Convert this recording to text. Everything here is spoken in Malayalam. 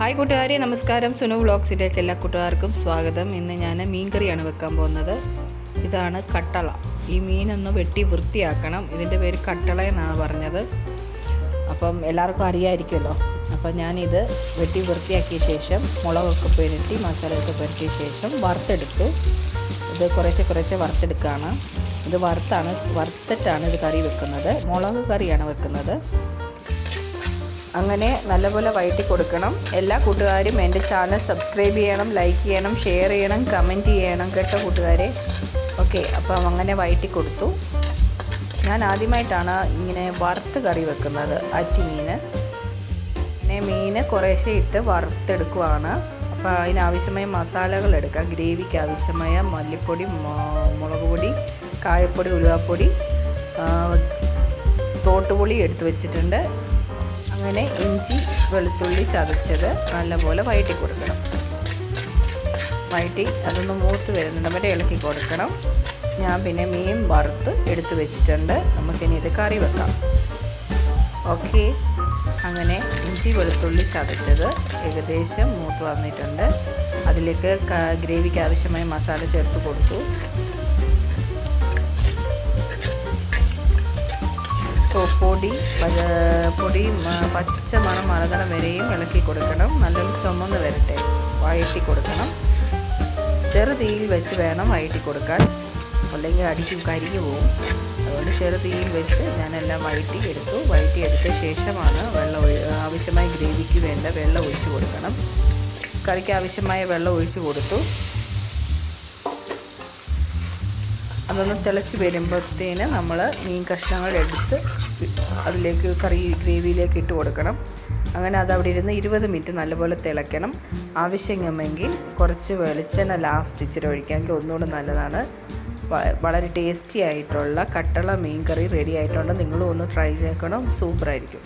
ഹായ് കൂട്ടുകാരെ നമസ്കാരം. സുനു വ്ളോഗ്സിലേക്ക് എല്ലാ കൂട്ടുകാർക്കും സ്വാഗതം. ഇന്ന് ഞാൻ മീൻകറിയാണ് വെക്കാൻ പോകുന്നത്. ഇതാണ് കട്ടള. ഈ മീനൊന്ന് വെട്ടി വൃത്തിയാക്കണം. ഇതിന്റെ പേര് കട്ടള എന്നാണ് പറഞ്ഞത്. അപ്പം എല്ലാവർക്കും അറിയാമായിരിക്കുമല്ലോ അപ്പം ഞാനിത് വെട്ടി വൃത്തിയാക്കിയ ശേഷം മുളകൊക്കെ പുരട്ടി മസാലയൊക്കെ പുരട്ടിയ ശേഷം വറുത്തെടുത്തു. ഇത് കുറേശ്ശെ കുറേശ്ശെ വറുത്തെടുക്കുകയാണ് ഇത് വറുത്താണ് വറുത്തിട്ടാണ് ഇത് കറി വെക്കുന്നത്. മുളക് കറിയാണ് വെക്കുന്നത്. അങ്ങനെ നല്ലപോലെ വഴറ്റി കൊടുക്കണം. എല്ലാ കൂട്ടുകാരും എന്റെ ചാനൽ സബ്സ്ക്രൈബ് ചെയ്യണം ലൈക്ക് ചെയ്യണം ഷെയർ ചെയ്യണം കമന്റ് ചെയ്യണം കേട്ടോ കൂട്ടുകാരെ. ഓക്കെ അപ്പം അങ്ങനെ വഴറ്റി കൊടുത്തു. ഞാൻ ആദ്യമായിട്ടാണ് ഇങ്ങനെ വറുത്ത് കറി വെക്കുന്നത് അറ്റ് മീൻ പിന്നെ മീൻ കുറേശ്ശെ ഇട്ട് വറുത്തെടുക്കുവാണ്. അപ്പോൾ അതിനാവശ്യമായ മസാലകൾ എടുക്കാം. ഗ്രേവിക്ക് ആവശ്യമായ മല്ലിപ്പൊടി മുളക് പൊടി കായപ്പൊടി ഉലുവാപ്പൊടി തോട്ടുപുളി എടുത്തു വെച്ചിട്ടുണ്ട്. അങ്ങനെ ഇഞ്ചി വെളുത്തുള്ളി ചതച്ചത് നല്ലപോലെ വഴറ്റി കൊടുക്കണം. വഴറ്റി അതൊന്ന് മൂത്ത് വരുന്നുണ്ട്. വരെ ഇളക്കി കൊടുക്കണം. ഞാൻ പിന്നെ മീൻ വറുത്ത് എടുത്തു വെച്ചിട്ടുണ്ട്. നമുക്കിനി ഇത് കറി വെക്കാം. ഓക്കെ. അങ്ങനെ ഇഞ്ചി വെളുത്തുള്ളി ചതച്ചത് ഏകദേശം മൂത്ത് വന്നിട്ടുണ്ട്. അതിലേക്ക് ഗ്രേവിക്ക് ആവശ്യമായ മസാല ചേർത്ത് കൊടുത്തു. പൊടി പൊടി പച്ച മണം മറകണം വരെയും ഇളക്കി കൊടുക്കണം. നല്ലൊരു ചുമന്ന് വരട്ടെ. വഴറ്റി കൊടുക്കണം. ചെറു തീയിൽ വെച്ച് വേണം വഴറ്റി കൊടുക്കാൻ. അല്ലെങ്കിൽ അടിക്കും കരിഞ്ഞു പോവും. അതുകൊണ്ട് ചെറു തീയിൽ വെച്ച് ഞാനെല്ലാം വഴറ്റി എടുത്തു. വഴറ്റി എടുത്ത ശേഷമാണ് വെള്ളം ആവശ്യമായ ഗ്രേവിക്ക് വേണ്ട വെള്ളം ഒഴിച്ചു കൊടുക്കണം. കറിക്ക് ആവശ്യമായ വെള്ളം ഒഴിച്ചു കൊടുത്തു. അതൊന്ന് തിളച്ച് വരുമ്പോഴത്തേന് നമ്മൾ മീൻ കഷ്ണങ്ങൾ എടുത്ത് അതിലേക്ക് കറി ഗ്രേവിയിലേക്ക് ഇട്ട് കൊടുക്കണം. അങ്ങനെ അത് അവിടെ ഇരുന്ന് ഇരുപത് മിനിറ്റ് നല്ലപോലെ തിളയ്ക്കണം. ആവശ്യമെങ്കിൽ കുറച്ച് വെളിച്ചെണ്ണ ലാസ്റ്റ് ഇച്ചിരി ഒഴിക്കാമെങ്കിൽ ഒന്നുകൂടെ നല്ലതാണ്. വളരെ ടേസ്റ്റി ആയിട്ടുള്ള കട്ടള മീൻ കറി റെഡി ആയിട്ടുണ്ട്. നിങ്ങളും ഒന്ന് ട്രൈ ചെയ്യണം. സൂപ്പറായിരിക്കും